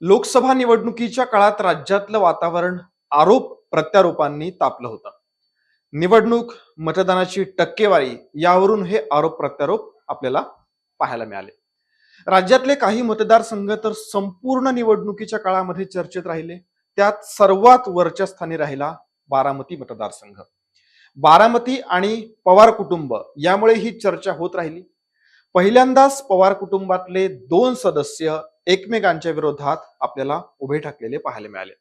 लोकसभा निवडणुकीच्या काळात राज्यातलं वातावरण आरोप प्रत्यारोपांनी तापलं होतं. निवडणूक मतदानाची टक्केवारी यावरून हे आरोप प्रत्यारोप आपल्याला पाहायला मिळाले. राज्यातले काही मतदारसंघ तर संपूर्ण निवडणुकीच्या काळामध्ये चर्चेत राहिले. त्यात सर्वात वरच्या स्थानी राहिला बारामती मतदारसंघ. बारामती आणि पवार कुटुंब यामुळे ही चर्चा होत राहिली. पहिल्यांदाच पवार कुटुंबातले दोन सदस्य एकमेकांच्या विरोधात आपल्याला उभे ठाकलेले पाहायला मिळाले.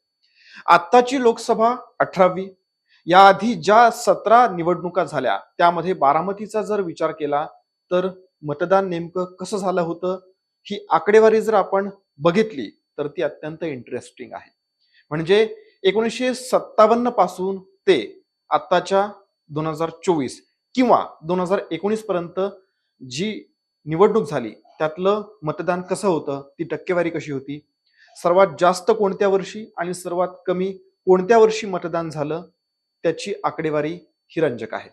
आत्ताची लोकसभा अठरावी याआधी ज्या सतरा निवडणुका झाल्या त्यामध्ये बारामतीचा जर विचार केला तर मतदान नेमकं कसं झालं होतं? ही आकडेवारी जर आपण बघितली तर ती अत्यंत इंटरेस्टिंग आहे. म्हणजे एकोणीसशे सत्तावन्नपासून ते आत्ताच्या दोन हजार चोवीस किंवा दोन हजार एकोणीस पर्यंत जी निवडणूक झाली. त्यातलं मतदान कसं होतं? ती टक्केवारी कशी होती? सर्वात जास्त कोणत्या वर्षी आणि सर्वात कमी कोणत्या वर्षी मतदान झालं? त्याची आकडेवारी ही रंजक आहे.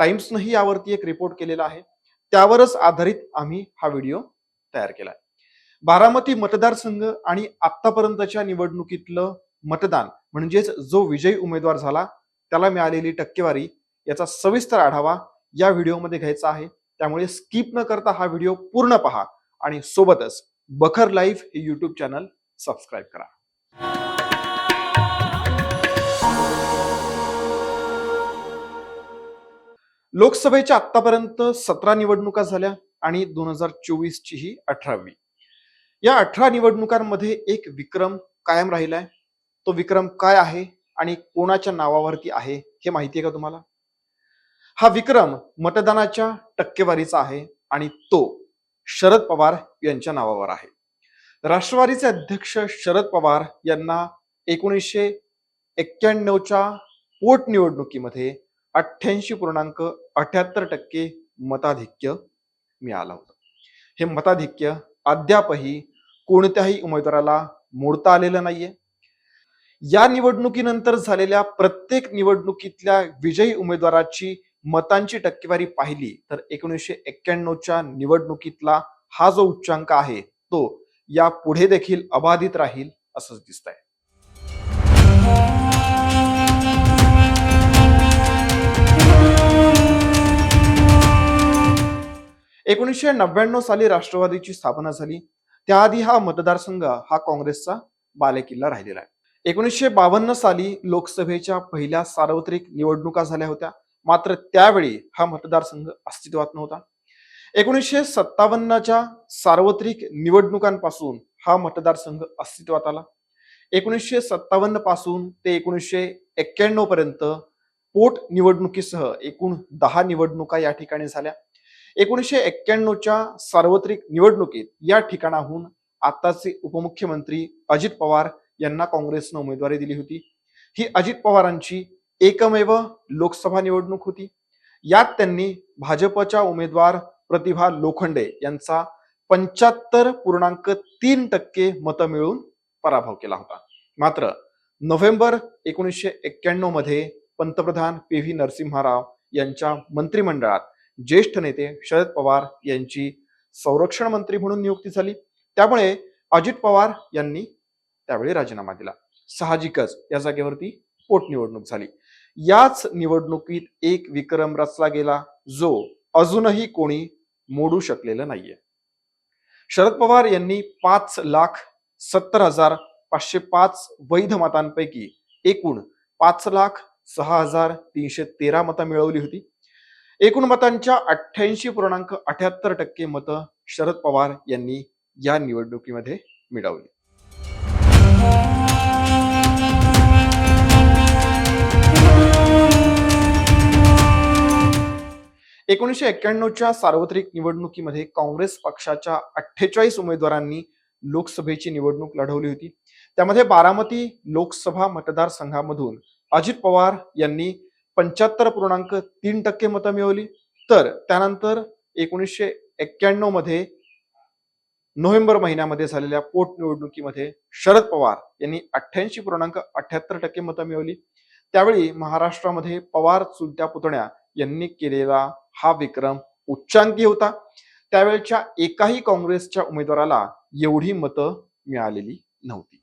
टाइम्सनंही यावरती एक रिपोर्ट केलेला आहे. त्यावरच आधारित आम्ही हा व्हिडिओ तयार केला बारामती मतदारसंघ आणि आतापर्यंतच्या निवडणुकीतलं मतदान म्हणजेच जो विजयी उमेदवार झाला त्याला मिळालेली टक्केवारी याचा सविस्तर आढावा या व्हिडिओमध्ये घ्यायचा आहे. त्यामुळे स्किप न करता हा व्हिडिओ पूर्ण पहा आणि सोबतच बखर लाईफ हे युट्यूब चॅनल सबस्क्राईब करा. लोकसभेच्या आतापर्यंत सतरा निवडणुका झाल्या आणि दोन हजार चोवीस ची ही अठरावी. या अठरा निवडणुकांमध्ये एक विक्रम कायम राहिलाय. तो विक्रम काय आहे आणि कोणाच्या नावावरती आहे हे माहिती आहे का तुम्हाला? हा विक्रम मतदानाच्या टक्केवारीचा आहे आणि तो शरद पवार यांच्या नावावर आहे. राष्ट्रवादीचे अध्यक्ष शरद पवार यांना एकोणीसशे एक्क्याण्णवच्या पोटनिवडणुकीमध्ये अठ्ठ्याऐंशी पूर्णांक अठ्याहत्तर टक्के मताधिक्य मिळालं होतं. हे मताधिक्य अद्यापही कोणत्याही उमेदवाराला मोडता आलेलं नाहीये. या निवडणुकीनंतर झालेल्या प्रत्येक निवडणुकीतल्या विजयी उमेदवाराची मतांची टक्केवारी पाहिली तर एकोणीसशे एक्क्याण्णवच्या निवडणुकीतला हा जो उच्चांक आहे तो या पुढे देखील अबाधित राहील असंच दिसत आहे एकोणीसशे नव्याण्णव साली राष्ट्रवादीची स्थापना झाली. त्याआधी हा मतदारसंघ हा काँग्रेसचा बालेकिल्ला राहिलेला आहे. एकोणीसशे बावन्न साली लोकसभेच्या पहिल्या सार्वत्रिक निवडणुका झाल्या होत्या. मात्र त्यावेळी हा मतदारसंघ अस्तित्वात नव्हता. एकोणीसशे सत्तावन्नच्या सार्वत्रिक निवडणुकांपासून हा मतदारसंघ अस्तित्वात आला. एकोणीसशे सत्तावन्नपासून ते एकोणीसशे एक्क्याण्णव पर्यंत पोट निवडणुकीसह एकूण दहा निवडणुका या ठिकाणी झाल्या. एकोणीसशे एक्क्याण्णवच्या सार्वत्रिक निवडणुकीत या ठिकाणाहून आताचे उपमुख्यमंत्री अजित पवार यांना काँग्रेसनं उमेदवारी दिली होती. ही अजित पवारांची एकमेव लोकसभा निवडणूक होती. यात त्यांनी भाजपच्या उमेदवार प्रतिभा लोखंडे यांचा पंच्याहत्तर पूर्णांक तीन टक्के मतं मिळून पराभव केला होता. मात्र नोव्हेंबर एकोणीसशे एक्क्याण्णवमध्ये पंतप्रधान पी व्ही नरसिंहराव यांच्या मंत्रिमंडळात ज्येष्ठ नेते शरद पवार यांची संरक्षण मंत्री म्हणून नियुक्ती झाली. त्यामुळे अजित पवार यांनी त्यावेळी राजीनामा दिला. साहजिकच या जागेवरती पोटनिवडणूक झाली. याच निवडणुकीत एक विक्रम रचला गेला जो अजूनही कोणी मोडू शकलेलं नाहीये. शरद पवार यांनी पाच लाख सत्तर हजार पाचशे पाच वैध मतांपैकी एकूण पाच लाख सहा हजार तीनशे तेरा मतं मिळवली होती. एकूण मतांच्या अठ्ठ्याऐंशी पूर्णांक अठ्याहत्तर टक्के मतं शरद पवार यांनी या निवडणुकीमध्ये मिळवली. एकोणीसशे एक्क्याण्णवच्या सार्वत्रिक निवडणुकीमध्ये काँग्रेस पक्षाच्या अठ्ठेचाळीस उमेदवारांनी लोकसभेची निवडणूक लढवली होती. त्यामध्ये बारामती लोकसभा मतदारसंघामधून अजित पवार यांनी पंच्याहत्तर पूर्णांक तीन टक्के मतं मिळवली. तर त्यानंतर एकोणीसशे एक्क्याण्णवमध्ये नोव्हेंबर महिन्यामध्ये झालेल्या पोटनिवडणुकीमध्ये शरद पवार यांनी अठ्ठ्याऐंशी पूर्णांक अठ्याहत्तर टक्के मतं मिळवली. त्यावेळी महाराष्ट्रामध्ये पवार चुलत्या पुतण्या यांनी केलेला हा विक्रम उच्चांकी होता. त्यावेळच्या एकाही काँग्रेसच्या उमेदवाराला एवढी मतं मिळालेली नव्हती.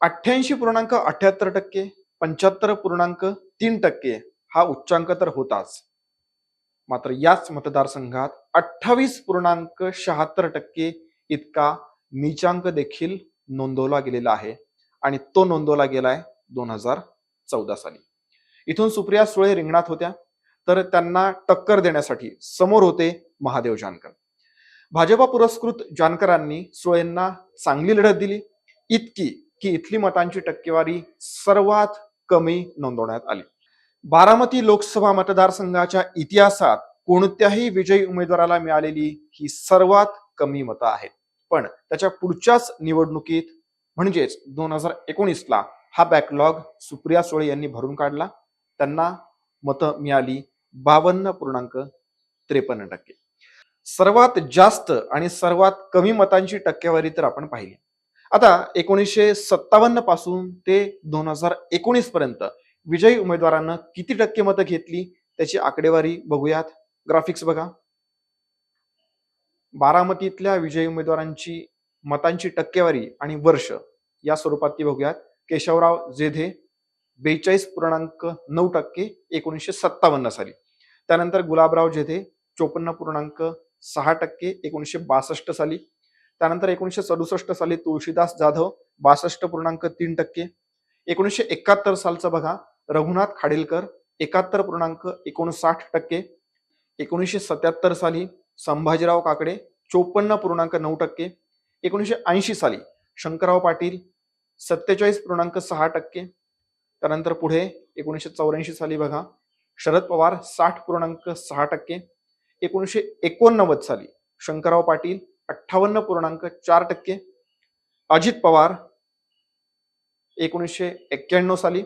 अठ्ठ्याऐंशी पूर्णांक अठ्याहत्तर टक्के पंच्याहत्तर पूर्णांक तीन टक्के हा उच्चांक तर होताच. मात्र याच मतदारसंघात अठ्ठावीस पूर्णांक शहात्तर टक्के इतका नीचांक देखील नोंदवला गेलेला आहे आणि तो नोंदवला गेलाय दोन हजार चौदा साली. इथून सुप्रिया सुळे रिंगणात होत्या तर त्यांना टक्कर देण्यासाठी समोर होते महादेव जानकर. भाजपा पुरस्कृत जानकरांनी सुळेंना चांगली लढत दिली इतकी की इथली मतांची टक्केवारी सर्वात कमी नोंदवण्यात आली. बारामती लोकसभा मतदारसंघाच्या इतिहासात कोणत्याही विजयी उमेदवाराला मिळालेली ही सर्वात कमी मतं आहेत. पण त्याच्या पुढच्याच निवडणुकीत म्हणजेच दोन हजार एकोणीसला हा बॅकलॉग सुप्रिया सुळे यांनी भरून काढला. त्यांना मतं मिळाली बावन्न पूर्णांक त्रेपन्न टक्के. सर्वात जास्त आणि सर्वात कमी मतांची टक्केवारी तर आपण पाहिली. आता एकोणीसशे सत्तावन्नपासून ते दोन हजार एकोणीस पर्यंत विजयी उमेदवारांना किती टक्के मतं घेतली त्याची आकडेवारी बघूयात. ग्राफिक्स बघा. बारामतीतल्या विजयी उमेदवारांची मतांची टक्केवारी आणि वर्ष या स्वरूपात ती बघूयात. केशवराव जेधे बेचाळीस पूर्णांक नऊ टक्के एकोणीसशे सत्तावन्न साली. त्यानंतर गुलाबराव जेधे चोपन्न पूर्णांक सहा टक्के एकोणीसशे बासष्ट साली. त्यानंतर एकोणीसशे सदुसष्ट साली तुळशीदास जाधव बासष्ट पूर्णांक तीन टक्के. एकोणीसशे एकाहत्तर सालचा बघा. रघुनाथ खाडीलकर एकाहत्तर पूर्णांक एकोणसाठ टक्के एकोणीसशे सत्याहत्तर साली संभाजीराव काकडे चोपन्न पूर्णांक नऊ टक्के एकोणीसशे ऐंशी साली शंकरराव पाटील सत्तेचाळीस पूर्णांक सहा टक्के. त्यानंतर पुढे एकोणीसशे चौऱ्याऐंशी साली बघा शरद पवार साठ पूर्णांक सहा टक्के एकोणीसशे एकोणनव्वद साली शंकरराव पाटील अठ्ठावन्न पूर्णांक चार टक्के अजित पवार एकोणीसशे एक्क्याण्णव साली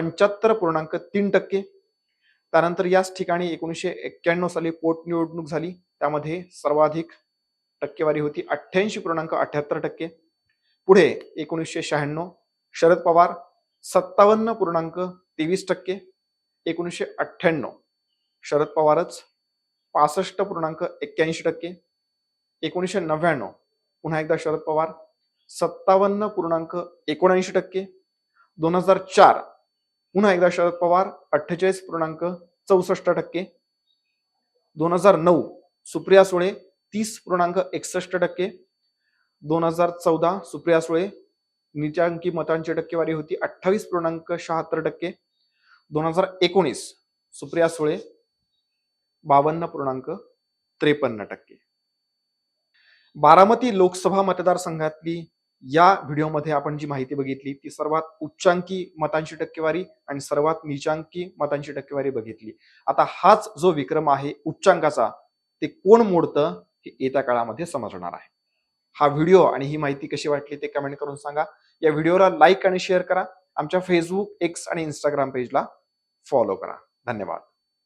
पंच्याहत्तर पूर्णांक तीन टक्के. त्यानंतर याच ठिकाणी एकोणीसशे एक्क्याण्णव साली पोटनिवडणूक झाली. त्यामध्ये सर्वाधिक टक्केवारी होती. अठ्ठ्याऐंशी पूर्णांक अठ्याहत्तर टक्के. पुढे एकोणीसशे शहाण्णव शरद पवार सत्तावन्न पूर्णांक तेवीस टक्के. एकोणीसशे अठ्ठ्याण्णव शरद पवारच पासष्ट पूर्णांक एक्क्याऐंशी टक्के. एकोणीसशे नव्याण्णव पुन्हा एकदा शरद पवार सत्तावन्न पूर्णांक एकोणऐंशी टक्के. दोन हजार चार पुन्हा एकदा शरद पवार अठ्ठेचाळीस पूर्णांक चौसष्ट टक्के. दोन हजार नऊ सुप्रिया सुळे तीस पूर्णांक एकसष्ट टक्के. दोन हजार चौदा सुप्रिया सुळे निचांकी मतांची टक्केवारी होती अठ्ठावीस पूर्णांक शहात्तर टक्के. दोन हजार एकोणीस सुप्रिया सुळे बावन्न पूर्णांक त्रेपन्न टक्के. बारामती लोकसभा मतदारसंघातली या व्हिडिओमध्ये आपण जी माहिती बघितली ती सर्वात उच्चांकी मतांची टक्केवारी आणि सर्वात निचांकी मतांची टक्केवारी बघितली. आता हाच जो विक्रम आहे उच्चांकाचा ते कोण मोडतं हे येत्या काळामध्ये समजणार आहे. हा व्हिडिओ आणि ही माहिती कशी वाटली ते कमेंट करून सांगा. या व्हिडिओला लाईक आणि शेअर करा. आमच्या फेसबुक एक्स आणि इंस्टाग्राम पेजला फॉलो करा. धन्यवाद.